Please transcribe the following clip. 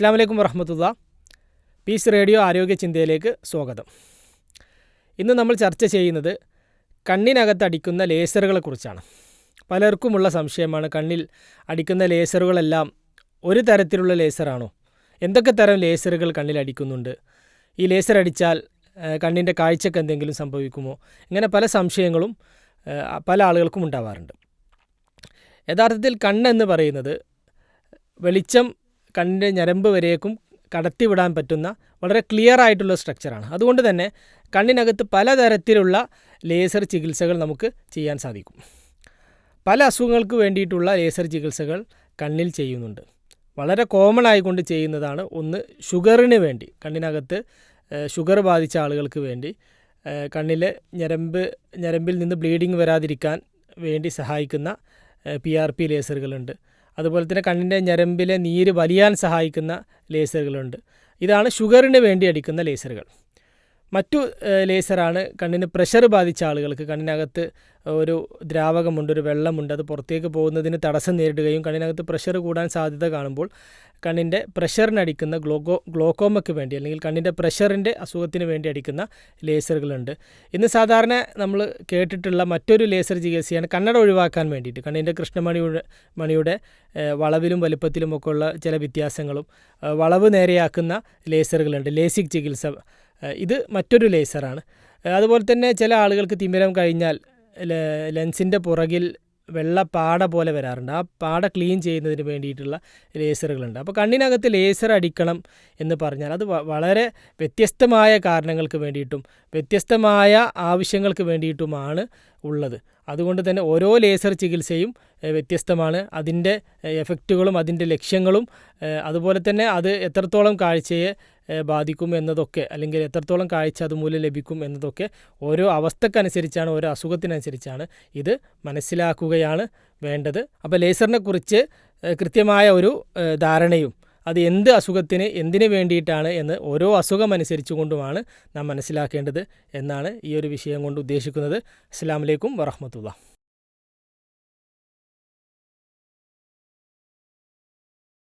അസ്സാം വലൈക്കും വറഹമത്തുള്ള. പീസ് റേഡിയോ ആരോഗ്യ ചിന്തയിലേക്ക് സ്വാഗതം. ഇന്ന് നമ്മൾ ചർച്ച ചെയ്യുന്നത് കണ്ണിനകത്ത് അടിക്കുന്ന ലേസറുകളെ കുറിച്ചാണ്. പലർക്കുമുള്ള സംശയമാണ് കണ്ണിൽ അടിക്കുന്ന ലേസറുകളെല്ലാം ഒരു തരത്തിലുള്ള ലേസറാണോ? എന്തൊക്കെ തരം ലേസറുകൾ കണ്ണിൽ അടിക്കുന്നുണ്ട്? ഈ ലേസർ അടിച്ചാൽ കണ്ണിന്റെ കാഴ്ചക്ക് എന്തെങ്കിലും സംഭവിക്കുമോ? ഇങ്ങനെ പല സംശയങ്ങളും പല ആളുകൾക്കും ഉണ്ടാവാറുണ്ട്. യഥാർത്ഥത്തിൽ കണ്ണെന്ന് പറയുന്നത് വെളിച്ചം കണ്ണിന്റെ ഞരമ്പ് വരേക്കും കടത്തിവിടാൻ പറ്റുന്ന വളരെ ക്ലിയർ ആയിട്ടുള്ള സ്ട്രക്ചറാണ് അതുകൊണ്ട് തന്നെ കണ്ണിനകത്ത് പലതരത്തിലുള്ള ലേസർ ചികിത്സകൾ നമുക്ക് ചെയ്യാൻ സാധിക്കും. പല അസുഖങ്ങൾക്ക് വേണ്ടിയിട്ടുള്ള ലേസർ ചികിത്സകൾ കണ്ണിൽ ചെയ്യുന്നുണ്ട്. വളരെ കോമൺ ആയിക്കൊണ്ട് ചെയ്യുന്നതാണ് ഒന്ന് ഷുഗറിന് വേണ്ടി കണ്ണിനകത്ത് ഷുഗർ ബാധിച്ച ആളുകൾക്ക് വേണ്ടി കണ്ണിലെ ഞരമ്പ് ഞരമ്പിൽ നിന്ന് ബ്ലീഡിങ് വരാതിരിക്കാൻ വേണ്ടി സഹായിക്കുന്ന പി ആർ പി ലേസറുകളുണ്ട് അതുപോലെ തന്നെ കണ്ണിന്റെ ഞരമ്പിലെ നീര് വലിയാൻ സഹായിക്കുന്ന ലേസറുകളുണ്ട്. ഇതാണ് ഷുഗറിന് വേണ്ടി അടിക്കുന്ന ലേസറുകൾ. മറ്റു ലേസറാണ് കണ്ണിന് പ്രഷർ ബാധിച്ച ആളുകൾക്ക്. കണ്ണിനകത്ത് ഒരു ദ്രാവകമുണ്ട് ഒരു വെള്ളമുണ്ട്. അത് പുറത്തേക്ക് പോകുന്നതിന് തടസ്സം നേരിടുകയും കണ്ണിനകത്ത് പ്രഷർ കൂടാൻ സാധ്യത കാണുമ്പോൾ കണ്ണിന്റെ പ്രഷറിനടിക്കുന്ന ഗ്ലോക്കോ ഗ്ലോക്കോമയ്ക്ക് വേണ്ടി അല്ലെങ്കിൽ കണ്ണിന്റെ പ്രഷറിന്റെ അസുഖത്തിന് വേണ്ടി അടിക്കുന്ന ലേസറുകളുണ്ട്. ഇന്ന് സാധാരണ നമ്മൾ കേട്ടിട്ടുള്ള മറ്റൊരു ലേസർ ചികിത്സയാണ് കണ്ണട ഒഴിവാക്കാൻ വേണ്ടിയിട്ട്. കണ്ണിന്റെ കൃഷ്ണമണിയുടെ മണിയുടെ വളവിലും വലുപ്പത്തിലും ഒക്കെ ഉള്ള ചില വ്യത്യാസങ്ങളും വളവ് നേരെയാക്കുന്ന ലേസറുകളുണ്ട്. ലേസിക് ചികിത്സ ഇത് മറ്റൊരു ലേസറാണ്. അതുപോലെ തന്നെ ചില ആളുകൾക്ക് തിമിരം കഴിഞ്ഞാൽ ലെൻസിന്റെ പുറകിൽ വെള്ള പാട പോലെ വരാറുണ്ട്. ആ പാട ക്ലീൻ ചെയ്യുന്നതിന് വേണ്ടിയിട്ടുള്ള ലേസറുകളുണ്ട്. അപ്പോൾ കണ്ണിനകത്ത് ലേസർ അടിക്കണം എന്ന് പറഞ്ഞാൽ അത് വളരെ വ്യത്യസ്തമായ കാരണങ്ങൾക്ക് വേണ്ടിയിട്ടും വ്യത്യസ്തമായ ആവശ്യങ്ങൾക്ക് വേണ്ടിയിട്ടുമാണ് ഉള്ളത്. അതുകൊണ്ട് തന്നെ ഓരോ ലേസർ ചികിത്സയും വ്യത്യസ്തമാണ്. അതിന്റെ എഫക്റ്റുകളും അതിന്റെ ലക്ഷ്യങ്ങളും അതുപോലെ തന്നെ അത് എത്രത്തോളം കാഴ്ചയെ ബാധിക്കും എന്നതൊക്കെ അല്ലെങ്കിൽ എത്രത്തോളം കാഴ്ച അതുമൂലം ലഭിക്കും എന്നതൊക്കെ ഓരോ അവസ്ഥക്കനുസരിച്ചാണ് ഓരോ അസുഖത്തിനനുസരിച്ചാണ് ഇത് മനസ്സിലാക്കുകയാണ് വേണ്ടത്. അപ്പോൾ ലേസറിനെ കുറിച്ച് കൃത്യമായ ഒരു ധാരണയും അത് എന്ത് അസുഖത്തിന് എന്തിനു വേണ്ടിയിട്ടാണ് എന്ന് ഓരോ അസുഖം അനുസരിച്ചുകൊണ്ടുമാണ് നാം മനസ്സിലാക്കേണ്ടത് എന്നാണ് ഈ ഒരു വിഷയം കൊണ്ട് ഉദ്ദേശിക്കുന്നത്. അസ്സാം വലൈക്കും വറഹമത്തുള്ള